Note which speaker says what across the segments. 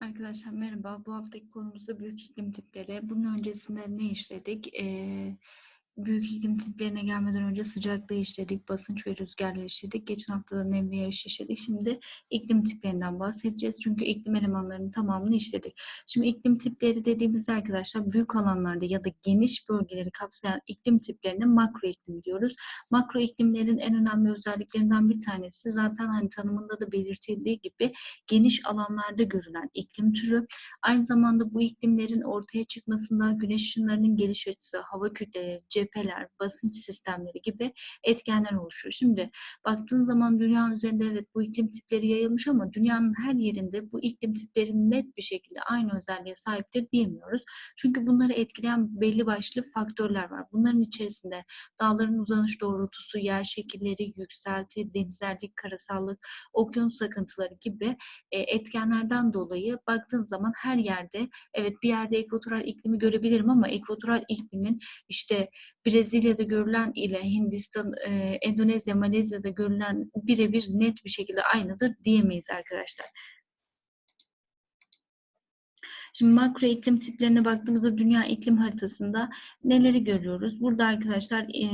Speaker 1: Arkadaşlar merhaba. Bu haftaki konumuzda büyük iklim tipleri. Bunun öncesinde ne işledik? Ee, büyük iklim tiplerine gelmeden önce sıcaklığı işledik, basınç ve rüzgarla işledik. Geçen hafta da nem ve yağış işledik. Şimdi iklim tiplerinden bahsedeceğiz. Çünkü iklim elemanlarının tamamını işledik. Şimdi iklim tipleri dediğimizde arkadaşlar büyük alanlarda ya da geniş bölgeleri kapsayan iklim tiplerine makro iklim diyoruz. Makro iklimlerin en önemli özelliklerinden bir tanesi zaten hani tanımında da belirtildiği gibi geniş alanlarda görülen iklim türü. Aynı zamanda bu iklimlerin ortaya çıkmasında güneş ışınlarının geliş açısı, hava kütleleri, cepheler, basınç sistemleri gibi etkenler oluşuyor. Şimdi baktığın zaman dünya üzerinde evet bu iklim tipleri yayılmış ama dünyanın her yerinde bu iklim tipleri net bir şekilde aynı özelliğe sahiptir diyemiyoruz. Çünkü bunları etkileyen belli başlı faktörler var. Bunların içerisinde dağların uzanış doğrultusu, yer şekilleri, yükselti, denizlerlik, karasallık, okyanus akıntıları gibi e, etkenlerden dolayı baktığın zaman her yerde evet bir yerde ekvatoral iklimi görebilirim ama ekvatoral iklimin işte Brezilya'da görülen ile Hindistan, e, Endonezya, Malezya'da görülen birebir net bir şekilde aynıdır diyemeyiz arkadaşlar. Şimdi makro iklim tiplerine baktığımızda dünya iklim haritasında neleri görüyoruz? Burada arkadaşlar e,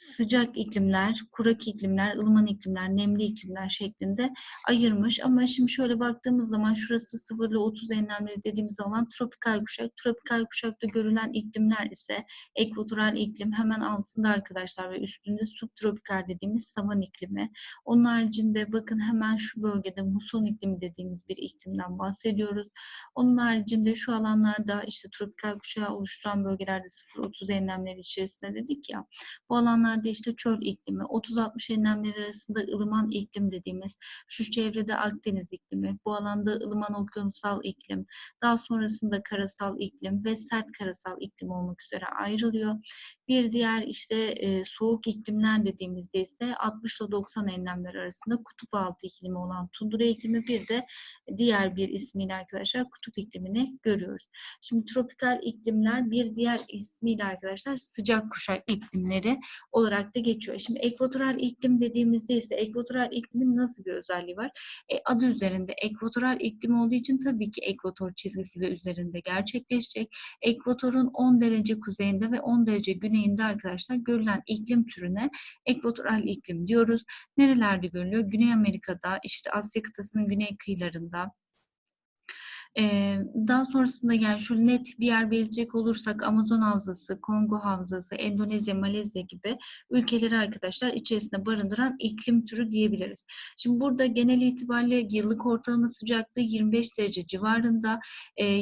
Speaker 1: sıcak iklimler, kurak iklimler, ılıman iklimler, nemli iklimler şeklinde ayırmış. Ama şimdi şöyle baktığımız zaman şurası 0 ile 30 enlemleri dediğimiz alan tropikal kuşak. Tropikal kuşakta görülen iklimler ise ekvatoral iklim hemen altında arkadaşlar ve üstünde subtropikal dediğimiz savan iklimi. Onun haricinde bakın hemen şu bölgede muson iklimi dediğimiz bir iklimden bahsediyoruz. Onun haricinde şu alanlarda işte tropikal kuşağı oluşturan bölgelerde 0-30 enlemleri içerisinde dedik ya. Bu alanlar alanlarda işte çöl iklimi, 30-60 enlemleri arasında ılıman iklim dediğimiz, şu çevrede Akdeniz iklimi, bu alanda ılıman okyanusal iklim, daha sonrasında karasal iklim ve sert karasal iklim olmak üzere ayrılıyor. Bir diğer işte e, soğuk iklimler dediğimizde ise 60 ile 90 enlemler arasında kutup altı iklimi olan tundra iklimi bir de diğer bir ismiyle arkadaşlar kutup iklimini görüyoruz. Şimdi tropikal iklimler bir diğer ismiyle arkadaşlar sıcak kuşak iklimleri olarak da geçiyor. Şimdi ekvatoral iklim dediğimizde ise ekvatoral iklimin nasıl bir özelliği var? E, adı üzerinde ekvatoral iklim olduğu için tabii ki ekvator çizgisi ve üzerinde gerçekleşecek. Ekvatorun 10 derece kuzeyinde ve 10 derece güneyinde arkadaşlar görülen iklim türüne ekvatoral iklim diyoruz. Nerelerde görülüyor? Güney Amerika'da, işte Asya kıtasının güney kıyılarında, daha sonrasında yani şöyle net bir yer verecek olursak Amazon Havzası, Kongo Havzası, Endonezya, Malezya gibi ülkeleri arkadaşlar içerisinde barındıran iklim türü diyebiliriz. Şimdi burada genel itibariyle yıllık ortalama sıcaklığı 25 derece civarında.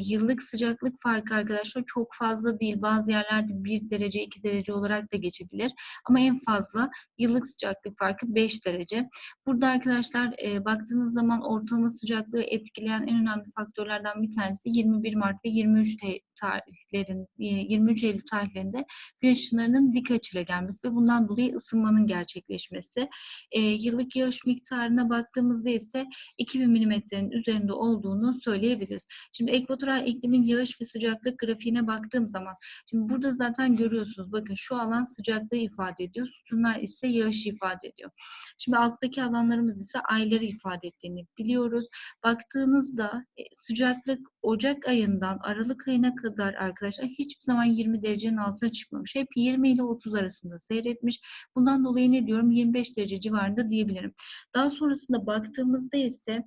Speaker 1: Yıllık sıcaklık farkı arkadaşlar çok fazla değil. Bazı yerlerde 1 derece, 2 derece olarak da geçebilir. Ama en fazla yıllık sıcaklık farkı 5 derece. Burada arkadaşlar baktığınız zaman ortalama sıcaklığı etkileyen en önemli faktörler tarihlerden bir tanesi 21 Mart ve 23 tarihlerin 23 Eylül tarihlerinde güneş ışınlarının dik açıyla gelmesi ve bundan dolayı ısınmanın gerçekleşmesi. E, yıllık yağış miktarına baktığımızda ise 2000 milimetrenin üzerinde olduğunu söyleyebiliriz. Şimdi ekvatoral iklimin yağış ve sıcaklık grafiğine baktığım zaman şimdi burada zaten görüyorsunuz bakın şu alan sıcaklığı ifade ediyor. Sütunlar ise yağışı ifade ediyor. Şimdi alttaki alanlarımız ise ayları ifade ettiğini biliyoruz. Baktığınızda e, sıcak sıcaklık Ocak ayından Aralık ayına kadar arkadaşlar hiçbir zaman 20 derecenin altına çıkmamış. Hep 20 ile 30 arasında seyretmiş. Bundan dolayı ne diyorum? 25 derece civarında diyebilirim. Daha sonrasında baktığımızda ise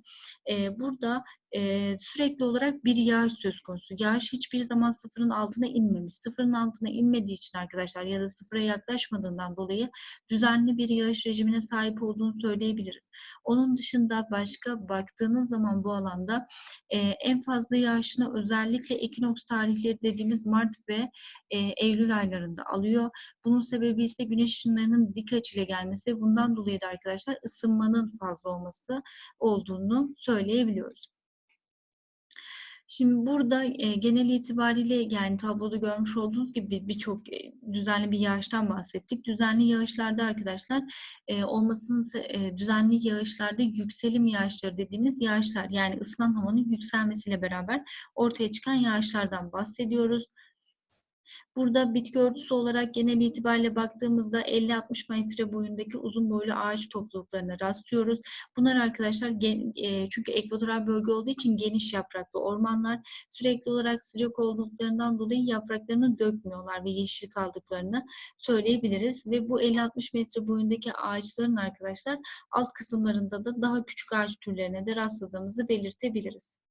Speaker 1: e, burada e, sürekli olarak bir yağış söz konusu. Yağış hiçbir zaman sıfırın altına inmemiş. Sıfırın altına inmediği için arkadaşlar ya da sıfıra yaklaşmadığından dolayı düzenli bir yağış rejimine sahip olduğunu söyleyebiliriz. Onun dışında başka baktığınız zaman bu alanda e, en fazla yağışını özellikle ekinoks tarihleri dediğimiz Mart ve e, Eylül aylarında alıyor. Bunun sebebi ise güneş ışınlarının dik açıyla gelmesi. Bundan dolayı da arkadaşlar ısınmanın fazla olması olduğunu söyleyebiliyoruz. Şimdi burada e, genel itibariyle yani tabloda görmüş olduğunuz gibi birçok e, düzenli bir yağıştan bahsettik. Düzenli yağışlarda arkadaşlar e, olmasının e, düzenli yağışlarda yükselim yağışları dediğimiz yağışlar yani ısınan havanın yükselmesiyle beraber ortaya çıkan yağışlardan bahsediyoruz. Burada bitki örtüsü olarak genel itibariyle baktığımızda 50-60 metre boyundaki uzun boylu ağaç topluluklarına rastlıyoruz. Bunlar arkadaşlar e, çünkü ekvatoral bölge olduğu için geniş yapraklı ormanlar sürekli olarak sıcak olduklarından dolayı yapraklarını dökmüyorlar ve yeşil kaldıklarını söyleyebiliriz. Ve bu 50-60 metre boyundaki ağaçların arkadaşlar alt kısımlarında da daha küçük ağaç türlerine de rastladığımızı belirtebiliriz.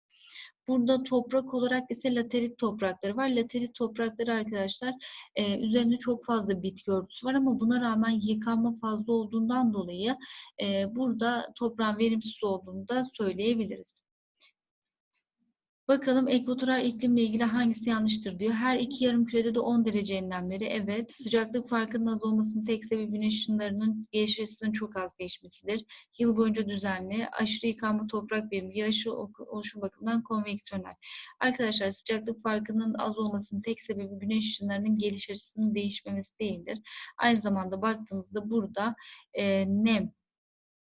Speaker 1: Burada toprak olarak ise laterit toprakları var. Laterit toprakları arkadaşlar e, üzerinde çok fazla bitki örtüsü var ama buna rağmen yıkanma fazla olduğundan dolayı e, burada toprağın verimsiz olduğunu da söyleyebiliriz. Bakalım ekvatoral iklimle ilgili hangisi yanlıştır diyor. Her iki yarım kürede de 10 derece enlemleri. Evet. Sıcaklık farkının az olmasının tek sebebi güneş ışınlarının açısının çok az geçmesidir. Yıl boyunca düzenli, aşırı yıkanma toprak birimi, yağışı oluşum bakımından konveksiyonel. Arkadaşlar sıcaklık farkının az olmasının tek sebebi güneş ışınlarının geliş açısının değişmemesi değildir. Aynı zamanda baktığımızda burada e, nem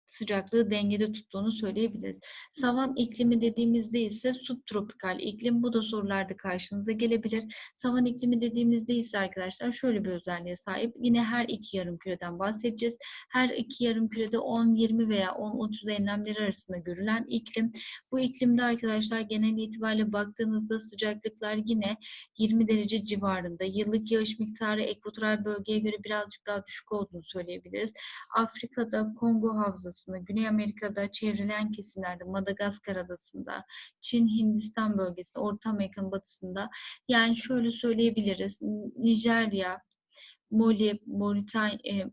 Speaker 1: sıcaklığı dengede tuttuğunu söyleyebiliriz. Savan iklimi dediğimizde ise subtropikal iklim. Bu da sorularda karşınıza gelebilir. Savan iklimi dediğimizde ise arkadaşlar şöyle bir özelliğe sahip. Yine her iki yarım küreden bahsedeceğiz. Her iki yarım kürede 10-20 veya 10-30 enlemleri arasında görülen iklim. Bu iklimde arkadaşlar genel itibariyle baktığınızda sıcaklıklar yine 20 derece civarında. Yıllık yağış miktarı ekvatoral bölgeye göre birazcık daha düşük olduğunu söyleyebiliriz. Afrika'da Kongo Havzası adasında, Güney Amerika'da çevrilen kesimlerde, Madagaskar adasında, Çin, Hindistan bölgesinde, Orta Amerika'nın batısında yani şöyle söyleyebiliriz. Nijerya, Moli, Moritanya, e,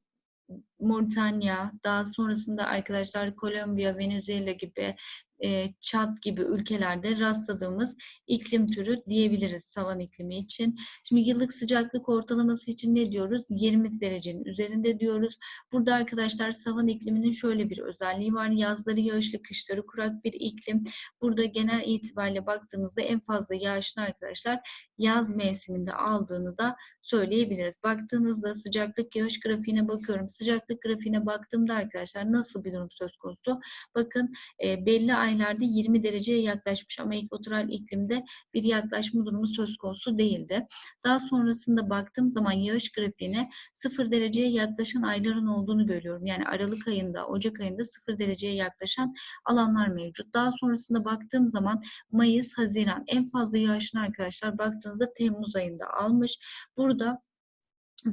Speaker 1: Moritanya, daha sonrasında arkadaşlar Kolombiya, Venezuela gibi e, Çat gibi ülkelerde rastladığımız iklim türü diyebiliriz savan iklimi için. Şimdi yıllık sıcaklık ortalaması için ne diyoruz? 20 derecenin üzerinde diyoruz. Burada arkadaşlar savan ikliminin şöyle bir özelliği var. Yazları yağışlı, kışları kurak bir iklim. Burada genel itibariyle baktığımızda en fazla yağışın arkadaşlar yaz mevsiminde aldığını da söyleyebiliriz. Baktığınızda sıcaklık yağış grafiğine bakıyorum. Sıcaklık grafiğine baktığımda arkadaşlar nasıl bir durum söz konusu? Bakın e, belli ay aylarda 20 dereceye yaklaşmış ama ekvatoral iklimde bir yaklaşma durumu söz konusu değildi. Daha sonrasında baktığım zaman yağış grafiğine 0 dereceye yaklaşan ayların olduğunu görüyorum. Yani Aralık ayında, Ocak ayında 0 dereceye yaklaşan alanlar mevcut. Daha sonrasında baktığım zaman Mayıs, Haziran en fazla yağışın arkadaşlar baktığınızda Temmuz ayında almış. Burada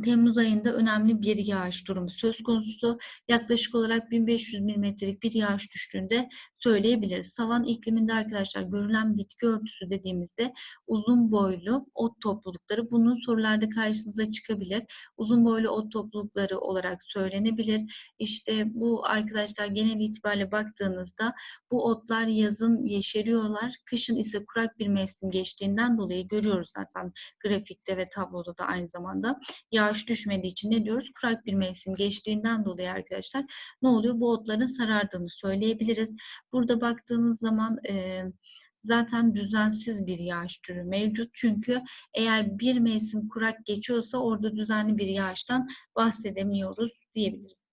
Speaker 1: Temmuz ayında önemli bir yağış durumu söz konusu. Yaklaşık olarak 1500 milimetrelik bir yağış düştüğünde söyleyebiliriz. Savan ikliminde arkadaşlar görülen bitki örtüsü dediğimizde uzun boylu ot toplulukları. Bunun sorularda karşınıza çıkabilir. Uzun boylu ot toplulukları olarak söylenebilir. İşte bu arkadaşlar genel itibariyle baktığınızda bu otlar yazın yeşeriyorlar. Kışın ise kurak bir mevsim geçtiğinden dolayı görüyoruz zaten grafikte ve tabloda da aynı zamanda yağış düşmediği için ne diyoruz? Kurak bir mevsim geçtiğinden dolayı arkadaşlar ne oluyor? Bu otların sarardığını söyleyebiliriz. Burada baktığınız zaman e, zaten düzensiz bir yağış türü mevcut. Çünkü eğer bir mevsim kurak geçiyorsa orada düzenli bir yağıştan bahsedemiyoruz diyebiliriz.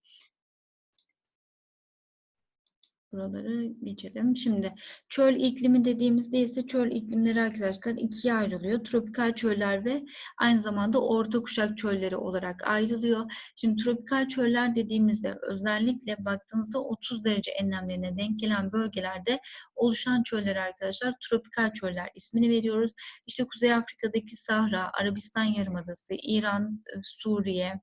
Speaker 1: Buraları geçelim. Şimdi çöl iklimi dediğimizde ise çöl iklimleri arkadaşlar ikiye ayrılıyor. Tropikal çöller ve aynı zamanda orta kuşak çölleri olarak ayrılıyor. Şimdi tropikal çöller dediğimizde özellikle baktığınızda 30 derece enlemlerine denk gelen bölgelerde oluşan çöller arkadaşlar tropikal çöller ismini veriyoruz. İşte Kuzey Afrika'daki Sahra, Arabistan Yarımadası, İran, Suriye,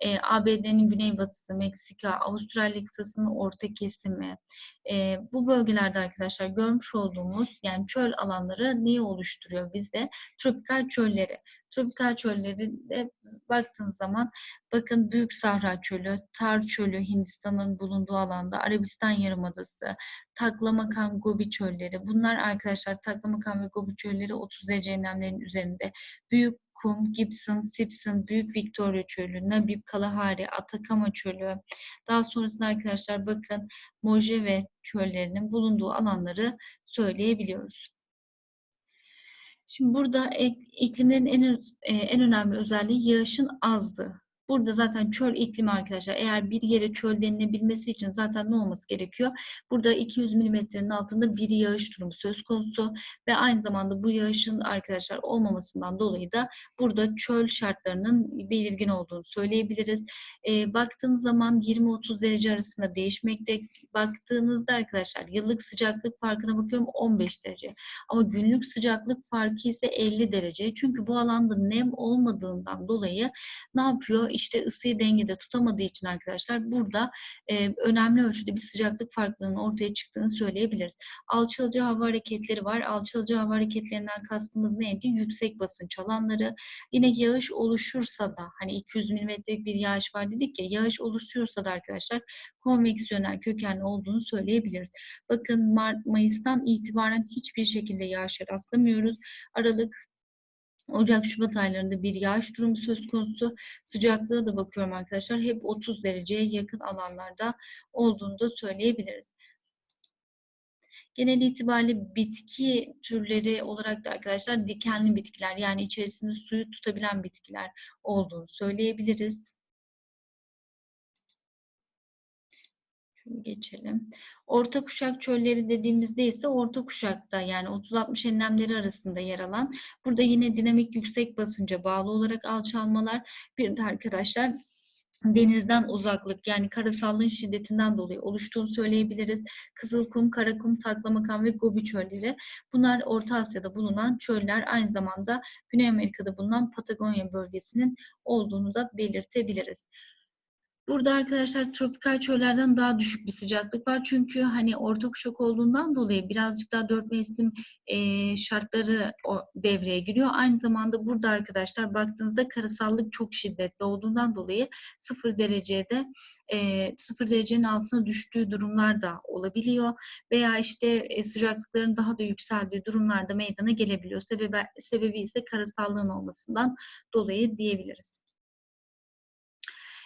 Speaker 1: e, ABD'nin güneybatısı, Meksika, Avustralya kıtasının orta kesimi. E, bu bölgelerde arkadaşlar görmüş olduğumuz yani çöl alanları neyi oluşturuyor bizde? Tropikal çölleri. Tropikal çöllerinde baktığınız zaman bakın Büyük Sahra Çölü, Tar Çölü Hindistan'ın bulunduğu alanda, Arabistan Yarımadası, Taklamakan Gobi Çölleri. Bunlar arkadaşlar Taklamakan ve Gobi Çölleri 30 derece enlemlerin üzerinde. Büyük Kum, Gibson, Simpson, Büyük Victoria Çölü, Nabib, Kalahari, Atakama Çölü. Daha sonrasında arkadaşlar bakın Mojave çöllerinin bulunduğu alanları söyleyebiliyoruz. Şimdi burada iklimlerin en, e, en önemli özelliği yağışın azdı. Burada zaten çöl iklimi arkadaşlar. Eğer bir yere çöl denilebilmesi için zaten ne olması gerekiyor? Burada 200 milimetrenin altında bir yağış durumu söz konusu ve aynı zamanda bu yağışın arkadaşlar olmamasından dolayı da burada çöl şartlarının belirgin olduğunu söyleyebiliriz. E, baktığınız zaman 20-30 derece arasında değişmekte. Baktığınızda arkadaşlar yıllık sıcaklık farkına bakıyorum 15 derece. Ama günlük sıcaklık farkı ise 50 derece. Çünkü bu alanda nem olmadığından dolayı ne yapıyor? İşte ısıyı dengede tutamadığı için arkadaşlar burada e, önemli ölçüde bir sıcaklık farklılığının ortaya çıktığını söyleyebiliriz. Alçalıcı hava hareketleri var. Alçalıcı hava hareketlerinden kastımız neydi? Yüksek basınç alanları. Yine yağış oluşursa da hani 200 milimetrelik bir yağış var dedik ya yağış oluşuyorsa da arkadaşlar konveksiyonel kökenli olduğunu söyleyebiliriz. Bakın Mart, Mayıs'tan itibaren hiçbir şekilde yağışa rastlamıyoruz. Aralık, Ocak, Şubat aylarında bir yağış durumu söz konusu. Sıcaklığa da bakıyorum arkadaşlar. Hep 30 dereceye yakın alanlarda olduğunu da söyleyebiliriz. Genel itibariyle bitki türleri olarak da arkadaşlar dikenli bitkiler yani içerisinde suyu tutabilen bitkiler olduğunu söyleyebiliriz. Şunu geçelim. Orta kuşak çölleri dediğimizde ise orta kuşakta yani 30-60 enlemleri arasında yer alan burada yine dinamik yüksek basınca bağlı olarak alçalmalar bir de arkadaşlar denizden uzaklık yani karasallığın şiddetinden dolayı oluştuğunu söyleyebiliriz. Kızılkum, Karakum, Taklamakan ve Gobi çölleri. Bunlar Orta Asya'da bulunan çöller. Aynı zamanda Güney Amerika'da bulunan Patagonya bölgesinin olduğunu da belirtebiliriz. Burada arkadaşlar tropikal çöllerden daha düşük bir sıcaklık var. Çünkü hani orta kuşak olduğundan dolayı birazcık daha dört mevsim e, şartları o devreye giriyor. Aynı zamanda burada arkadaşlar baktığınızda karasallık çok şiddetli olduğundan dolayı sıfır derecede e, sıfır derecenin altına düştüğü durumlar da olabiliyor. Veya işte e, sıcaklıkların daha da yükseldiği durumlarda meydana gelebiliyor. Sebebi, sebebi ise karasallığın olmasından dolayı diyebiliriz.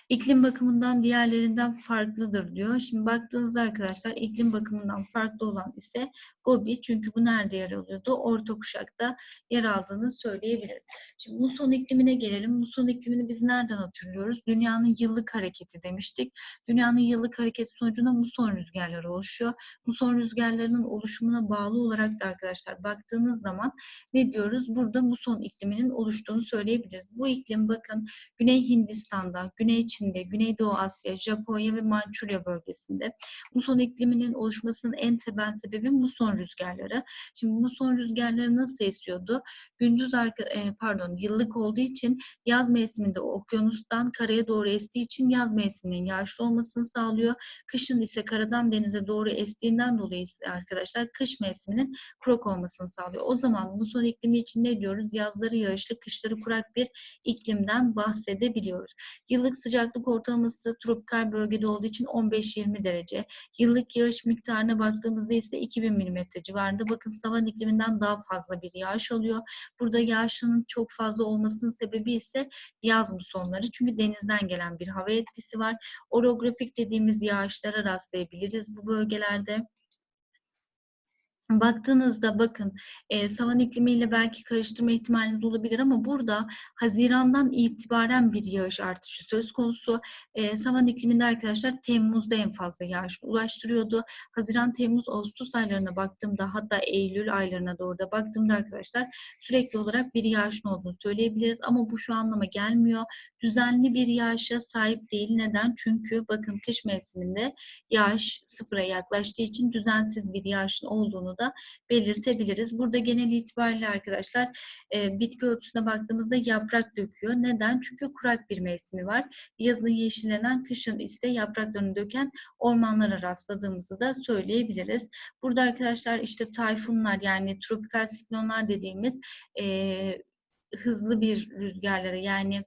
Speaker 1: İklim bakımından diğerlerinden farklıdır diyor. Şimdi baktığınızda arkadaşlar iklim bakımından farklı olan ise Gobi. Çünkü bu nerede yer alıyordu? Orta kuşakta yer aldığını söyleyebiliriz. Şimdi muson iklimine gelelim. Muson iklimini biz nereden hatırlıyoruz? Dünyanın yıllık hareketi demiştik. Dünyanın yıllık hareketi sonucunda muson rüzgarları oluşuyor. Muson rüzgarlarının oluşumuna bağlı olarak da arkadaşlar baktığınız zaman ne diyoruz? Burada muson ikliminin oluştuğunu söyleyebiliriz. Bu iklim bakın Güney Hindistan'da, Güney Çin'de, Güneydoğu Asya, Japonya ve Mançurya bölgesinde. Muson ikliminin oluşmasının en temel sebebi muson rüzgarları. Şimdi muson rüzgarları nasıl esiyordu? Gündüz arka, e, pardon yıllık olduğu için yaz mevsiminde okyanustan karaya doğru estiği için yaz mevsiminin yağışlı olmasını sağlıyor. Kışın ise karadan denize doğru estiğinden dolayı arkadaşlar kış mevsiminin kurak olmasını sağlıyor. O zaman muson iklimi için ne diyoruz? Yazları yağışlı, kışları kurak bir iklimden bahsedebiliyoruz. Yıllık sıcak sıcaklık ortalaması tropikal bölgede olduğu için 15-20 derece. Yıllık yağış miktarına baktığımızda ise 2000 mm civarında. Bakın savan ikliminden daha fazla bir yağış oluyor. Burada yağışın çok fazla olmasının sebebi ise yaz musonları. Çünkü denizden gelen bir hava etkisi var. Orografik dediğimiz yağışlara rastlayabiliriz bu bölgelerde baktığınızda bakın e, savan iklimiyle belki karıştırma ihtimaliniz olabilir ama burada Haziran'dan itibaren bir yağış artışı söz konusu. E, savan ikliminde arkadaşlar Temmuz'da en fazla yağış ulaştırıyordu. Haziran, Temmuz, Ağustos aylarına baktığımda hatta Eylül aylarına doğru da baktığımda arkadaşlar sürekli olarak bir yağışın olduğunu söyleyebiliriz ama bu şu anlama gelmiyor. Düzenli bir yağışa sahip değil. Neden? Çünkü bakın kış mevsiminde yağış sıfıra yaklaştığı için düzensiz bir yağışın olduğunu da belirtebiliriz. Burada genel itibariyle arkadaşlar e, bitki örtüsüne baktığımızda yaprak döküyor. Neden? Çünkü kurak bir mevsimi var. Yazın yeşillenen, kışın ise yapraklarını döken ormanlara rastladığımızı da söyleyebiliriz. Burada arkadaşlar işte tayfunlar yani tropikal siklonlar dediğimiz e, hızlı bir rüzgarlara yani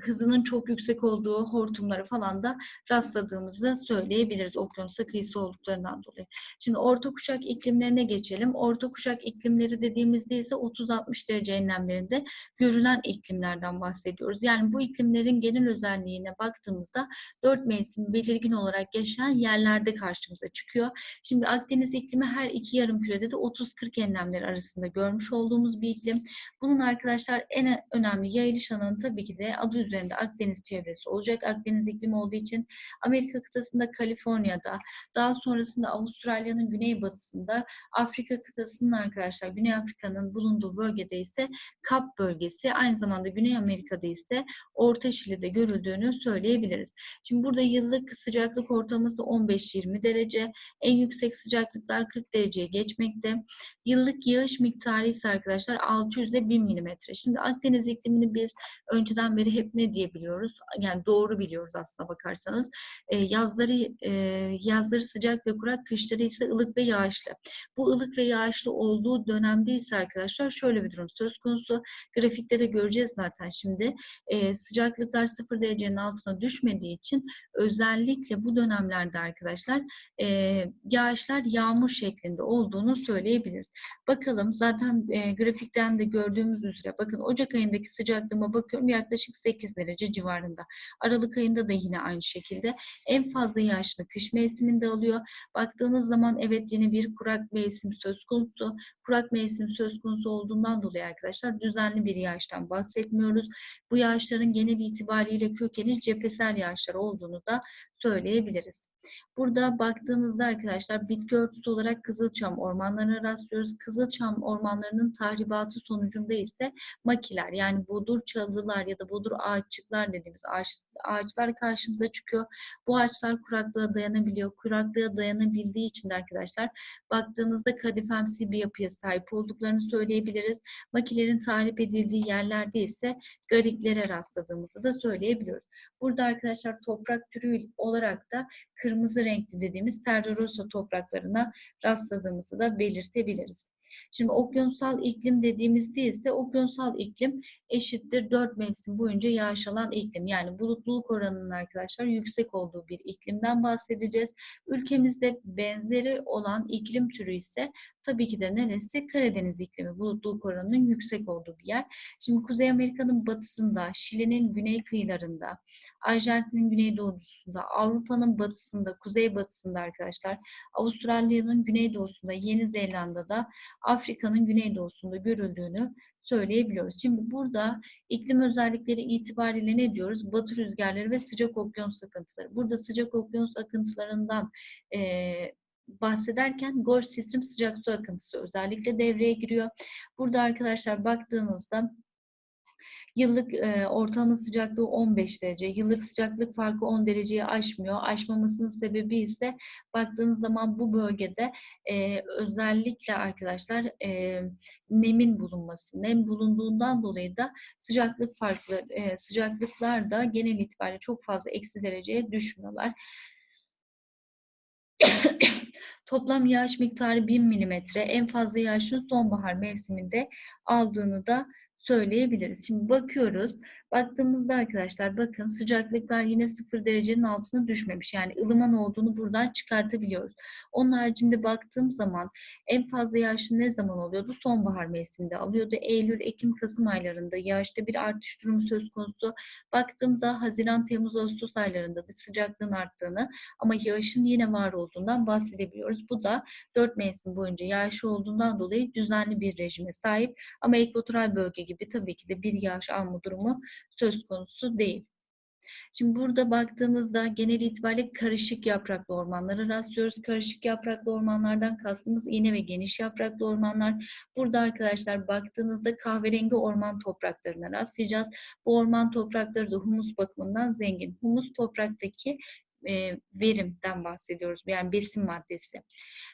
Speaker 1: hızının çok yüksek olduğu hortumları falan da rastladığımızı söyleyebiliriz okyanusa kıyısı olduklarından dolayı. Şimdi orta kuşak iklimlerine geçelim. Orta kuşak iklimleri dediğimizde ise 30-60 derece enlemlerinde görülen iklimlerden bahsediyoruz. Yani bu iklimlerin genel özelliğine baktığımızda dört mevsim belirgin olarak yaşayan yerlerde karşımıza çıkıyor. Şimdi Akdeniz iklimi her iki yarım kürede de 30-40 enlemler arasında görmüş olduğumuz bir iklim. Bunun arkadaşlar en önemli yayılış alanı tabii ki de adı üzerinde Akdeniz çevresi olacak. Akdeniz iklimi olduğu için Amerika kıtasında Kaliforniya'da, daha sonrasında Avustralya'nın güneybatısında, Afrika kıtasının arkadaşlar Güney Afrika'nın bulunduğu bölgede ise Kap bölgesi, aynı zamanda Güney Amerika'da ise Orta Şili'de görüldüğünü söyleyebiliriz. Şimdi burada yıllık sıcaklık ortalaması 15-20 derece, en yüksek sıcaklıklar 40 dereceye geçmekte. Yıllık yağış miktarı ise arkadaşlar 600 ile 1000 milimetre. Şimdi Akdeniz iklimini biz önceden beri hep ne diyebiliyoruz? Yani doğru biliyoruz aslına bakarsanız. E, yazları e, yazları sıcak ve kurak, kışları ise ılık ve yağışlı. Bu ılık ve yağışlı olduğu dönemde ise arkadaşlar şöyle bir durum söz konusu. Grafikte de göreceğiz zaten şimdi. E, sıcaklıklar sıfır derecenin altına düşmediği için özellikle bu dönemlerde arkadaşlar e, yağışlar yağmur şeklinde olduğunu söyleyebiliriz. Bakalım zaten e, grafikten de gördüğümüz üzere bakın Ocak ayındaki sıcaklığıma bakıyorum yaklaşık 8 derece civarında. Aralık ayında da yine aynı şekilde. En fazla yağışlı kış mevsiminde alıyor. Baktığınız zaman evet yine bir kurak mevsim söz konusu. Kurak mevsim söz konusu olduğundan dolayı arkadaşlar düzenli bir yağıştan bahsetmiyoruz. Bu yağışların genel itibariyle kökeni cephesel yağışlar olduğunu da söyleyebiliriz. Burada baktığınızda arkadaşlar bitki örtüsü olarak Kızılçam ormanlarına rastlıyoruz. Kızılçam ormanlarının tahribatı sonucunda ise makiler yani bodur çalılar ya da bodur ağaççıklar dediğimiz ağaç, ağaçlar karşımıza çıkıyor. Bu ağaçlar kuraklığa dayanabiliyor. Kuraklığa dayanabildiği için de arkadaşlar baktığınızda kadifemsi bir yapıya sahip olduklarını söyleyebiliriz. Makilerin tahrip edildiği yerlerde ise gariklere rastladığımızı da söyleyebiliyoruz. Burada arkadaşlar toprak türü olarak da kırmızı renkli dediğimiz Terra topraklarına rastladığımızı da belirtebiliriz. Şimdi okyanusal iklim dediğimizde ise okyanusal iklim eşittir 4 mevsim boyunca yağış alan iklim. Yani bulutluluk oranının arkadaşlar yüksek olduğu bir iklimden bahsedeceğiz. Ülkemizde benzeri olan iklim türü ise tabii ki de neresi? Karadeniz iklimi. Bulutluluk oranının yüksek olduğu bir yer. Şimdi Kuzey Amerika'nın batısında, Şili'nin güney kıyılarında, Arjantin'in güneydoğusunda, Avrupa'nın batısında, kuzey batısında arkadaşlar, Avustralya'nın güneydoğusunda, Yeni Zelanda'da, Afrika'nın güneydoğusunda görüldüğünü söyleyebiliyoruz. Şimdi burada iklim özellikleri itibariyle ne diyoruz? Batı rüzgarları ve sıcak okyanus akıntıları. Burada sıcak okyanus akıntılarından e, bahsederken Gulf Stream sıcak su akıntısı özellikle devreye giriyor. Burada arkadaşlar baktığınızda Yıllık e, ortalama sıcaklığı 15 derece. Yıllık sıcaklık farkı 10 dereceyi aşmıyor. Aşmamasının sebebi ise baktığınız zaman bu bölgede e, özellikle arkadaşlar e, nemin bulunması. Nem bulunduğundan dolayı da sıcaklık farklı e, sıcaklıklar da genel itibariyle çok fazla eksi dereceye düşmüyorlar. Toplam yağış miktarı 1000 milimetre. En fazla yağışın sonbahar mevsiminde aldığını da söyleyebiliriz. Şimdi bakıyoruz. Baktığımızda arkadaşlar bakın sıcaklıklar yine sıfır derecenin altına düşmemiş. Yani ılıman olduğunu buradan çıkartabiliyoruz. Onun haricinde baktığım zaman en fazla yağışın ne zaman oluyordu? Sonbahar mevsiminde alıyordu. Eylül, Ekim, Kasım aylarında yağışta bir artış durumu söz konusu. Baktığımda Haziran, Temmuz, Ağustos aylarında da sıcaklığın arttığını ama yağışın yine var olduğundan bahsedebiliyoruz. Bu da dört mevsim boyunca yağış olduğundan dolayı düzenli bir rejime sahip ama ekvatoral bölge gibi tabii ki de bir yağış alma durumu söz konusu değil. Şimdi burada baktığınızda genel itibariyle karışık yapraklı ormanlara rastlıyoruz. Karışık yapraklı ormanlardan kastımız iğne ve geniş yapraklı ormanlar. Burada arkadaşlar baktığınızda kahverengi orman topraklarına rastlayacağız. Bu orman toprakları da humus bakımından zengin. Humus topraktaki e, verimden bahsediyoruz. Yani besin maddesi.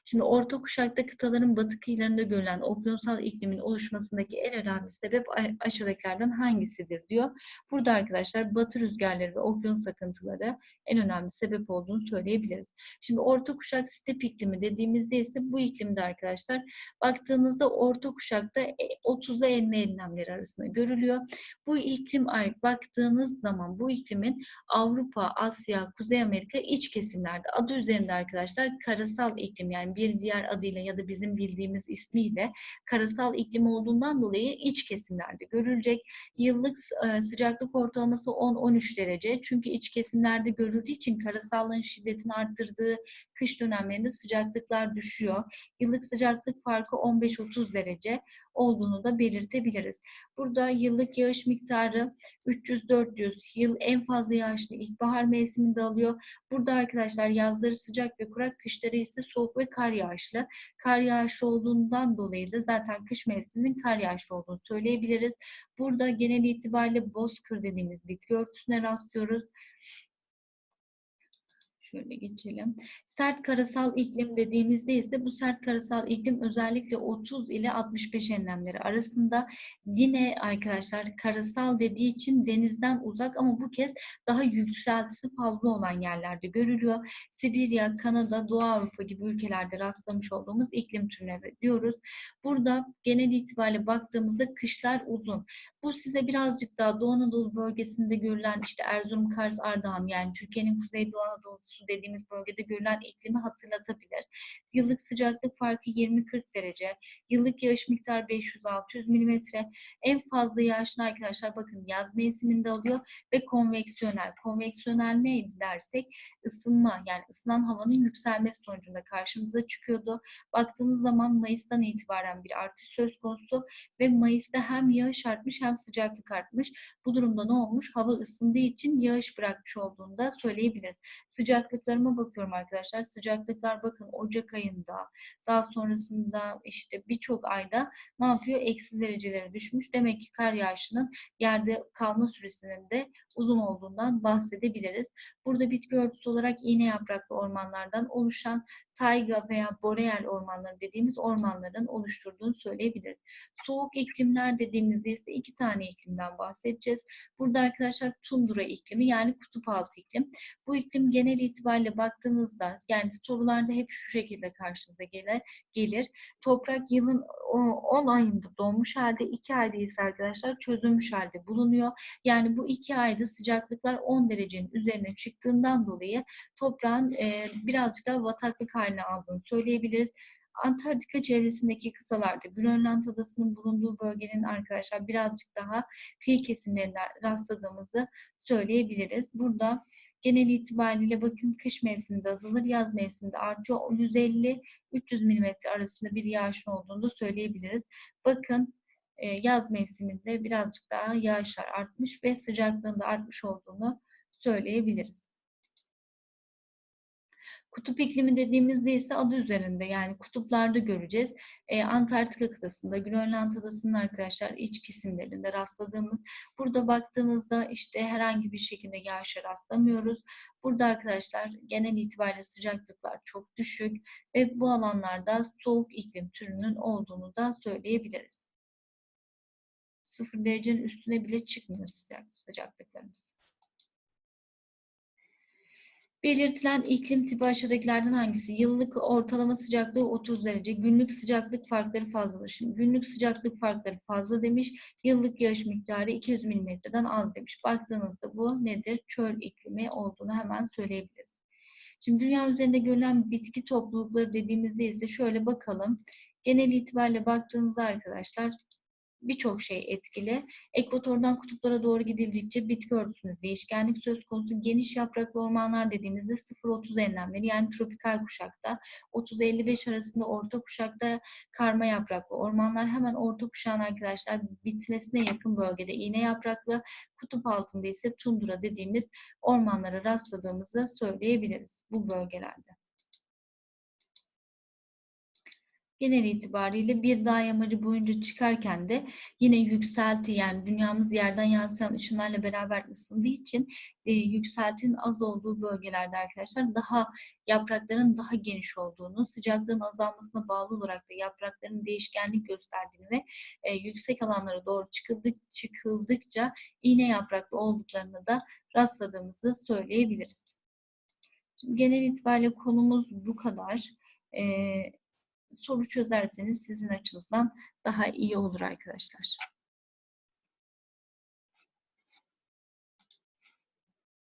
Speaker 1: Şimdi orta kuşakta kıtaların batı kıyılarında görülen okyanusal iklimin oluşmasındaki en önemli sebep aşağıdakilerden hangisidir diyor. Burada arkadaşlar batı rüzgarları ve okyanus akıntıları en önemli sebep olduğunu söyleyebiliriz. Şimdi orta kuşak step iklimi dediğimizde ise bu iklimde arkadaşlar baktığınızda orta kuşakta 30'a 50 enlemleri arasında görülüyor. Bu iklim baktığınız zaman bu iklimin Avrupa, Asya, Kuzey Amerika Amerika iç kesimlerde. Adı üzerinde arkadaşlar karasal iklim yani bir diğer adıyla ya da bizim bildiğimiz ismiyle karasal iklim olduğundan dolayı iç kesimlerde görülecek. Yıllık e, sıcaklık ortalaması 10-13 derece. Çünkü iç kesimlerde görüldüğü için karasallığın şiddetini arttırdığı kış dönemlerinde sıcaklıklar düşüyor. Yıllık sıcaklık farkı 15-30 derece olduğunu da belirtebiliriz. Burada yıllık yağış miktarı 300-400 yıl en fazla yağışlı ilkbahar mevsiminde alıyor. Burada arkadaşlar yazları sıcak ve kurak, kışları ise soğuk ve kar yağışlı. Kar yağışlı olduğundan dolayı da zaten kış mevsiminin kar yağışlı olduğunu söyleyebiliriz. Burada genel itibariyle bozkır dediğimiz bitki örtüsüne rastlıyoruz. Şöyle geçelim. Sert karasal iklim dediğimizde ise bu sert karasal iklim özellikle 30 ile 65 enlemleri arasında yine arkadaşlar karasal dediği için denizden uzak ama bu kez daha yükseltisi fazla olan yerlerde görülüyor. Sibirya, Kanada, Doğu Avrupa gibi ülkelerde rastlamış olduğumuz iklim türleri diyoruz. Burada genel itibariyle baktığımızda kışlar uzun. Bu size birazcık daha Doğu Anadolu bölgesinde görülen işte Erzurum, Kars, Ardahan yani Türkiye'nin Kuzeydoğu Anadolu'su dediğimiz bölgede görülen iklimi hatırlatabilir. Yıllık sıcaklık farkı 20-40 derece, yıllık yağış miktarı 500-600 mm. En fazla yağışını arkadaşlar bakın yaz mevsiminde alıyor ve konveksiyonel. Konveksiyonel neydi dersek ısınma yani ısınan havanın yükselmesi sonucunda karşımıza çıkıyordu. Baktığınız zaman Mayıs'tan itibaren bir artış söz konusu ve Mayıs'ta hem yağış artmış hem sıcaklık artmış. Bu durumda ne olmuş? Hava ısındığı için yağış bırakmış olduğunu da söyleyebiliriz. Sıcaklıklarıma bakıyorum arkadaşlar. Sıcaklıklar bakın Ocak ayında daha sonrasında işte birçok ayda ne yapıyor? Eksi derecelere düşmüş. Demek ki kar yağışının yerde kalma süresinin de uzun olduğundan bahsedebiliriz. Burada bitki örtüsü olarak iğne yapraklı ormanlardan oluşan tayga veya boreal ormanları dediğimiz ormanların oluşturduğunu söyleyebiliriz. Soğuk iklimler dediğimizde ise iki tane iklimden bahsedeceğiz. Burada arkadaşlar tundra iklimi yani kutup altı iklim. Bu iklim genel itibariyle baktığınızda yani sorularda hep şu şekilde karşınıza gelir. gelir. Toprak yılın 10 ayında donmuş halde 2 ayda ise arkadaşlar çözülmüş halde bulunuyor. Yani bu 2 ayda sıcaklıklar 10 derecenin üzerine çıktığından dolayı toprağın e, birazcık da bataklık haline aldığını söyleyebiliriz. Antarktika çevresindeki kıtalarda Grönland adasının bulunduğu bölgenin arkadaşlar birazcık daha kıyı kesimlerinde rastladığımızı söyleyebiliriz. Burada genel itibariyle bakın kış mevsiminde azalır, yaz mevsiminde artıyor. 150-300 mm arasında bir yağışın olduğunu da söyleyebiliriz. Bakın yaz mevsiminde birazcık daha yağışlar artmış ve sıcaklığında artmış olduğunu söyleyebiliriz. Kutup iklimi dediğimizde ise adı üzerinde yani kutuplarda göreceğiz. Ee, Antarktika kıtasında, Grönland adasının arkadaşlar iç kesimlerinde rastladığımız. Burada baktığınızda işte herhangi bir şekilde yağışa rastlamıyoruz. Burada arkadaşlar genel itibariyle sıcaklıklar çok düşük ve bu alanlarda soğuk iklim türünün olduğunu da söyleyebiliriz. Sıfır derecenin üstüne bile çıkmıyor sıcak, sıcaklıklarımız. Belirtilen iklim tipi aşağıdakilerden hangisi? Yıllık ortalama sıcaklığı 30 derece. Günlük sıcaklık farkları fazladır. Şimdi günlük sıcaklık farkları fazla demiş. Yıllık yağış miktarı 200 milimetreden az demiş. Baktığınızda bu nedir? Çöl iklimi olduğunu hemen söyleyebiliriz. Şimdi dünya üzerinde görülen bitki toplulukları dediğimizde ise şöyle bakalım. Genel itibariyle baktığınızda arkadaşlar birçok şey etkili. Ekvatordan kutuplara doğru gidildikçe bitki örtüsünde değişkenlik söz konusu. Geniş yapraklı ormanlar dediğimizde 0-30 enlemleri yani tropikal kuşakta. 30-55 arasında orta kuşakta karma yapraklı ormanlar. Hemen orta kuşağın arkadaşlar bitmesine yakın bölgede iğne yapraklı. Kutup altında ise tundra dediğimiz ormanlara rastladığımızı söyleyebiliriz bu bölgelerde. Genel itibariyle bir dağ yamacı boyunca çıkarken de yine yükselti yani dünyamız yerden yansıyan ışınlarla beraber ısındığı için e, yükseltinin az olduğu bölgelerde arkadaşlar daha yaprakların daha geniş olduğunu, sıcaklığın azalmasına bağlı olarak da yaprakların değişkenlik gösterdiğini ve e, yüksek alanlara doğru çıkıldık, çıkıldıkça iğne yapraklı olduklarını da rastladığımızı söyleyebiliriz. Şimdi genel itibariyle konumuz bu kadar. Ee, soru çözerseniz sizin açınızdan daha iyi olur arkadaşlar.